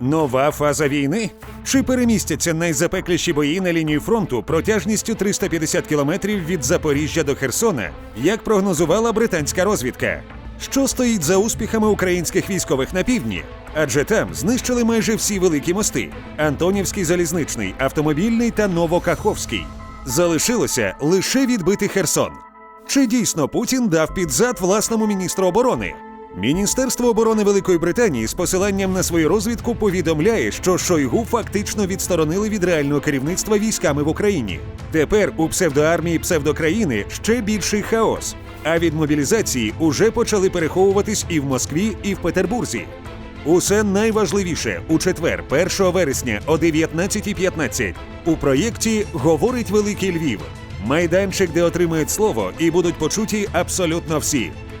Нова фаза війни? Чи перемістяться найзапекліші бої на лінію фронту протяжністю 350 кілометрів від Запоріжжя до Херсона, як прогнозувала британська розвідка? Що стоїть за успіхами українських військових на півдні? Адже там знищили майже всі великі мости: Антонівський залізничний, автомобільний та Новокаховський. Залишилося лише відбити Херсон. Чи дійсно Путін дав під зад власному міністру оборони? Міністерство оборони Великої Британії з посиланням на свою розвідку повідомляє, що Шойгу фактично відсторонили від реального керівництва військами в Україні. Тепер у псевдоармії псевдокраїни ще більший хаос. А від мобілізації уже почали переховуватись і в Москві, і в Петербурзі. Усе найважливіше у четвер, 1 вересня о 19.15 у проєкті Говорить Великий Львів. Майданчик, де отримають слово і будуть почуті абсолютно всі.